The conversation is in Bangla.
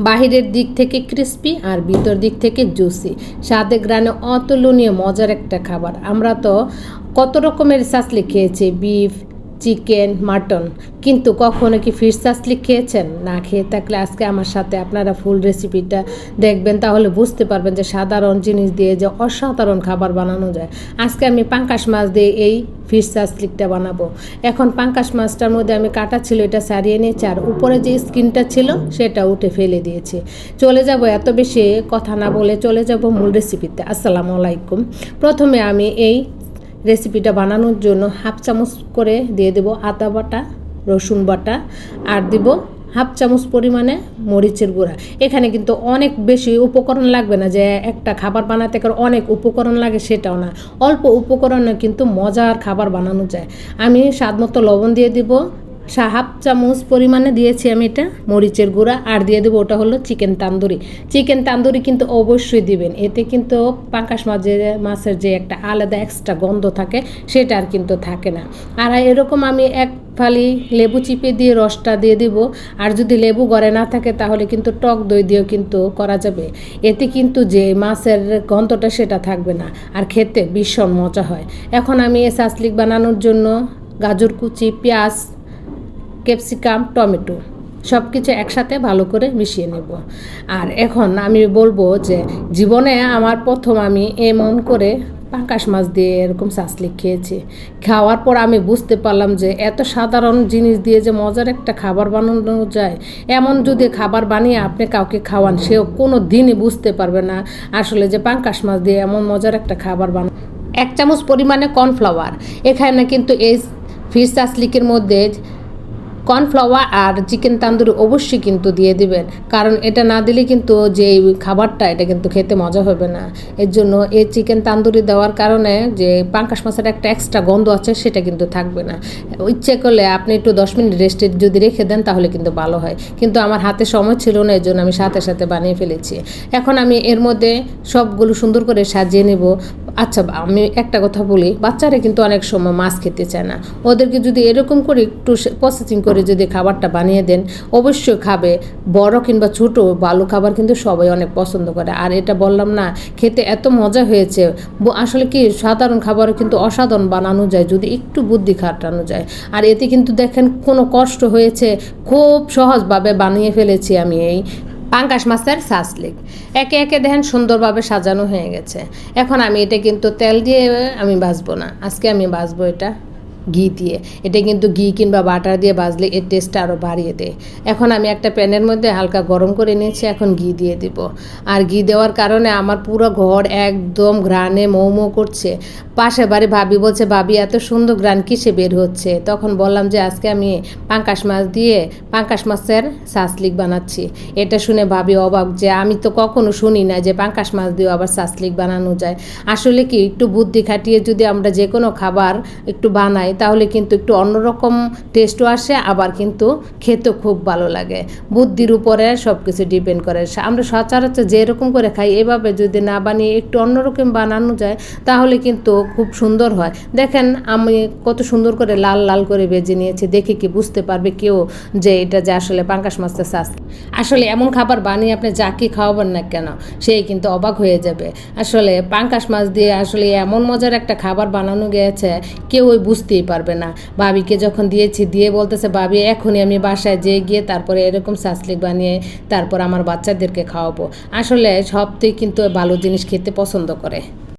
বাহিরের দিক থেকে ক্রিস্পি আর ভিতর দিক থেকে জুসি। স্বাদে গ্রানে অতুলনীয়, মজার একটা খাবার। আমরা তো কত রকমের সাসলি খেয়েছি, বিফ, চিকেন, মাটন। কিন্তু কখনো কি ফিশ সাসলি খেয়েছেন? না খেয়ে থাকলে আজকে আমার সাথে আপনারা ফুল রেসিপিটা দেখবেন, তাহলে বুঝতে পারবেন যে সাধারণ জিনিস দিয়ে যে অসাধারণ খাবার বানানো যায়। আজকে আমি পাঙ্কাশ মাছ দিয়ে এই ফিশ সাসলিকটা বানাবো। এখন পাঙ্কাশ মাছটার মধ্যে আমি কাটা ছিল, এটা সারিয়ে নিয়েছি, আর উপরে যে স্কিনটা ছিল, সেটা উঠে ফেলে দিয়েছি। চলে যাব এত বেশি কথা না বলে চলে যাব মূল রেসিপিতে আসসালামু আলাইকুম। প্রথমে আমি এই রেসিপিটা বানানোর জন্য হাফ চামচ করে দিয়ে দেবো আদা বাটা, রসুন বাটা, আর দিব হাফ চামচ পরিমাণে মরিচের গুঁড়া। এখানে কিন্তু অনেক বেশি উপকরণ লাগবে না যে একটা খাবার বানাতে করে অনেক উপকরণ লাগে সেটাও না। অল্প উপকরণে কিন্তু মজার খাবার বানানো যায়। আমি স্বাদ মতো লবণ দিয়ে দিব। হাফ চামচ পরিমাণে দিয়েছি আমি এটা, মরিচের গুঁড়া, আর দিয়ে দেবো ওটা হলো চিকেন তান্দুরি। চিকেন তান্দুরি কিন্তু অবশ্যই দিবেন, এতে কিন্তু পাঙ্কাশ মাছের মাছের যে একটা আলাদা এক্সট্রা গন্ধ থাকে, সেটা আর কিন্তু থাকে না। আর এরকম আমি এক ফালি লেবু চিপে দিয়ে রসটা দিয়ে দিব, আর যদি লেবু ঘরে না থাকে তাহলে কিন্তু টক দই দিয়েও কিন্তু করা যাবে। এতে কিন্তু যে মাছের গন্ধটা সেটা থাকবে না, আর খেতে ভীষণ মজা হয়। এখন আমি এ সাসলিক বানানোর জন্য গাজর কুচি, পেঁয়াজ ক্যাপসিকাম, টমেটো সব কিছু একসাথে ভালো করে মিশিয়ে নেব। আর এখন আমি বলব যে জীবনে আমার প্রথম আমি এমন করে পাঙ্কাশ মাছ দিয়ে এরকম সাসলিক খেয়েছি। খাওয়ার পর আমি বুঝতে পারলাম যে এত সাধারণ জিনিস দিয়ে যে মজার একটা খাবার বানানো যায়। এমন যদি খাবার বানিয়ে আপনি কাউকে খাওয়ান, সেও কোনো দিনই বুঝতে পারবে না আসলে যে পাঙ্কাশ মাছ দিয়ে এমন মজার একটা খাবার বানানো এক চামচ পরিমাণে কর্নফ্লাওয়ার। এখানে কিন্তু এই ফিশ সাসলিকের মধ্যে কর্নফ্লাওয়ার আর চিকেন তান্দুরি অবশ্যই কিন্তু দিয়ে দিবেন। কারণ এটা না দিলে কিন্তু যে খাবারটা, এটা কিন্তু খেতে মজা হবে না। এর জন্য এই চিকেন তান্দুরি দেওয়ার কারণে যে পাঙ্কাশ মাছের একটা এক্সট্রা গন্ধ আছে, সেটা কিন্তু থাকবে না। ইচ্ছে করলে আপনি একটু দশ মিনিট রেস্টে যদি রেখে দেন, তাহলে কিন্তু ভালো হয়। কিন্তু আমার হাতে সময় ছিল না এর জন্য আমি সাথে সাথে বানিয়ে ফেলেছি। এখন আমি এর মধ্যে সবগুলো সুন্দর করে সাজিয়ে নেব। আচ্ছা আমি একটা কথা বলি। বাচ্চারা কিন্তু অনেক সময় মাছ খেতে চায় না। ওদেরকে যদি এরকম করে একটু প্রসেসিং করে যদি খাবারটা বানিয়ে দেন, অবশ্যই খাবে। বড় কিংবা ছোট, ভালো খাবার কিন্তু সবাই অনেক পছন্দ করে। আর এটা বললাম না, খেতে এত মজা হয়েছে। আসলে কি সাধারণ খাবারও কিন্তু অসাধারণ বানানো যায়, যদি একটু বুদ্ধি খাটানো যায়। আর এতে কিন্তু দেখেন কোনো কষ্ট হয়েছে, খুব সহজভাবে বানিয়ে ফেলেছি আমি এই পাঙ্কাশ মাছের সাসলিক একে একে দেখেন সুন্দরভাবে সাজানো হয়ে গেছে। এখন আমি এটা কিন্তু তেল দিয়ে আমি বাঁচবো না। আজকে আমি ভাজবো এটা। ঘি দিয়ে। এটা কিন্তু ঘি কিংবা বাটার দিয়ে ভাজলে এর টেস্টটা আরও বাড়িয়ে দেয়। এখন আমি একটা প্যানের মধ্যে হালকা গরম করে নিয়েছি, এখন ঘি দিয়ে দিব। আর ঘি দেওয়ার কারণে আমার পুরো ঘর একদম ঘ্রাণে মৌ মৌ করছে। পাশে বাড়ি ভাবি বলছে, ভাবি, এত সুন্দর গ্রান কিসে বের হচ্ছে? তখন বললাম যে, আজকে আমি পাঙ্কাশ মাছ দিয়ে পাঙ্কাশ মাছের সাসলিক বানাচ্ছি। এটা শুনে ভাবি অবাক যে, আমি তো কখনো শুনি না যে পাঙ্কাশ মাছ দিয়ে আবার সাসলিক বানানো যায়। আসলে কি, একটু বুদ্ধি খাটিয়ে যদি আমরা যে কোনো খাবার একটু বানাই তাহলে কিন্তু একটু অন্যরকম টেস্টও আসে, আবার কিন্তু খেতেও খুব ভালো লাগে। বুদ্ধির উপরে সব কিছু ডিপেন্ড করে। আমরা সচরাচর যেরকম করে খাই, এভাবে যদি না বানিয়ে একটু অন্যরকম বানানো যায়, তাহলে কিন্তু খুব সুন্দর হয়। দেখেন, আমি কত সুন্দর করে লাল লাল করে বেজে নিয়েছি, দেখে কি বুঝতে পারবে কেউ যে এটা যে আসলে পাঙ্কাশ মাছের শাস আসলে এমন খাবার বানিয়ে আপনি যা যাকে খাওয়াবেন না কেন, সেই কিন্তু অবাক হয়ে যাবে। আসলে পাঙ্কাশ মাছ দিয়ে আসলে এমন মজার একটা খাবার বানানো গিয়েছে কেউ ওই বুঝতেই পারবে না। বাবিকে যখন দিয়েছি, দিয়ে বলতেছে, বাবি, এখনই আমি বাসায় যেয়ে গিয়ে তারপরে এরকম সাসলিক বানিয়ে তারপর আমার বাচ্চাদেরকে খাওয়াবো। আসলে সবতেই কিন্তু ভালো জিনিস খেতে পছন্দ করে।